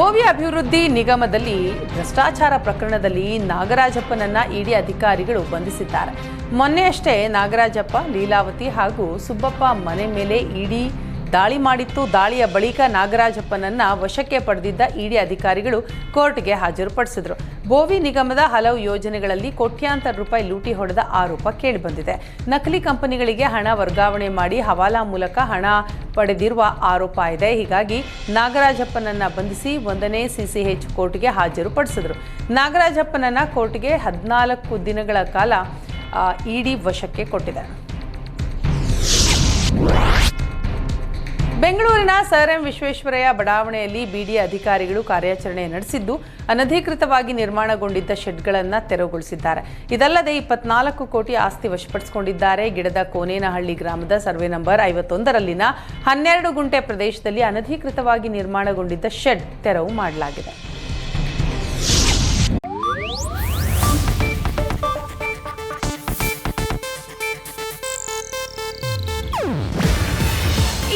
ಬೋವಿ ಅಭಿವೃದ್ಧಿ ನಿಗಮದಲ್ಲಿ ಭ್ರಷ್ಟಾಚಾರ ಪ್ರಕರಣದಲ್ಲಿ ನಾಗರಾಜಪ್ಪನನ್ನ ಇಡಿ ಅಧಿಕಾರಿಗಳು ಬಂಧಿಸಿದ್ದಾರೆ. ಮೊನ್ನೆಯಷ್ಟೇ ನಾಗರಾಜಪ್ಪ, ಲೀಲಾವತಿ ಹಾಗೂ ಸುಬ್ಬಪ್ಪ ಮನೆ ಮೇಲೆ ಇಡಿ ದಾಳಿ ಮಾಡಿತ್ತು. ದಾಳಿಯ ಬಳಿಕ ನಾಗರಾಜಪ್ಪನನ್ನ ವಶಕ್ಕೆ ಪಡೆದಿದ್ದ ಇಡಿ ಅಧಿಕಾರಿಗಳು ಕೋರ್ಟ್ಗೆ ಹಾಜರುಪಡಿಸಿದ್ರು. ಬೋವಿ ನಿಗಮದ ಹಲವು ಯೋಜನೆಗಳಲ್ಲಿ ಕೋಟ್ಯಾಂತರ ರೂಪಾಯಿ ಲೂಟಿ ಹೊಡೆದ ಆರೋಪ ಕೇಳಿಬಂದಿದೆ. ನಕಲಿ ಕಂಪನಿಗಳಿಗೆ ಹಣ ವರ್ಗಾವಣೆ ಮಾಡಿ ಹವಾಲಾ ಮೂಲಕ ಹಣ ಪಡೆದಿರುವ ಆರೋಪ ಇದೆ. ಹೀಗಾಗಿ ನಾಗರಾಜಪ್ಪನನ್ನ ಬಂಧಿಸಿ ಒಂದನೇ ಸಿಸಿಎಚ್ ಕೋರ್ಟ್ಗೆ ಹಾಜರುಪಡಿಸಿದ್ರು. ನಾಗರಾಜಪ್ಪನನ್ನ ಕೋರ್ಟ್ಗೆ ಹದಿನಾಲ್ಕು ದಿನಗಳ ಕಾಲ ಇಡಿ ವಶಕ್ಕೆ ಕೊಟ್ಟಿದೆ. ಬೆಂಗಳೂರಿನ ಸರ್ ಎಂ ವಿಶ್ವೇಶ್ವರಯ್ಯ ಬಡಾವಣೆಯಲ್ಲಿ ಬಿಡಿ ಅಧಿಕಾರಿಗಳು ಕಾರ್ಯಾಚರಣೆ ನಡೆಸಿದ್ದು, ಅನಧಿಕೃತವಾಗಿ ನಿರ್ಮಾಣಗೊಂಡಿದ್ದ ಶೆಡ್ಗಳನ್ನು ತೆರವುಗೊಳಿಸಿದ್ದಾರೆ. ಇದಲ್ಲದೆ ಇಪ್ಪತ್ನಾಲ್ಕು ಕೋಟಿ ಆಸ್ತಿ ವಶಪಡಿಸಿಕೊಂಡಿದ್ದಾರೆ. ಗಿಡದ ಕೋನೇನಹಳ್ಳಿ ಗ್ರಾಮದ ಸರ್ವೆ ನಂಬರ್ ಐವತ್ತೊಂದರಲ್ಲಿನ ಹನ್ನೆರಡು ಗುಂಟೆ ಪ್ರದೇಶದಲ್ಲಿ ಅನಧಿಕೃತವಾಗಿ ನಿರ್ಮಾಣಗೊಂಡಿದ್ದ ಶೆಡ್ ತೆರವು ಮಾಡಲಾಗಿದೆ.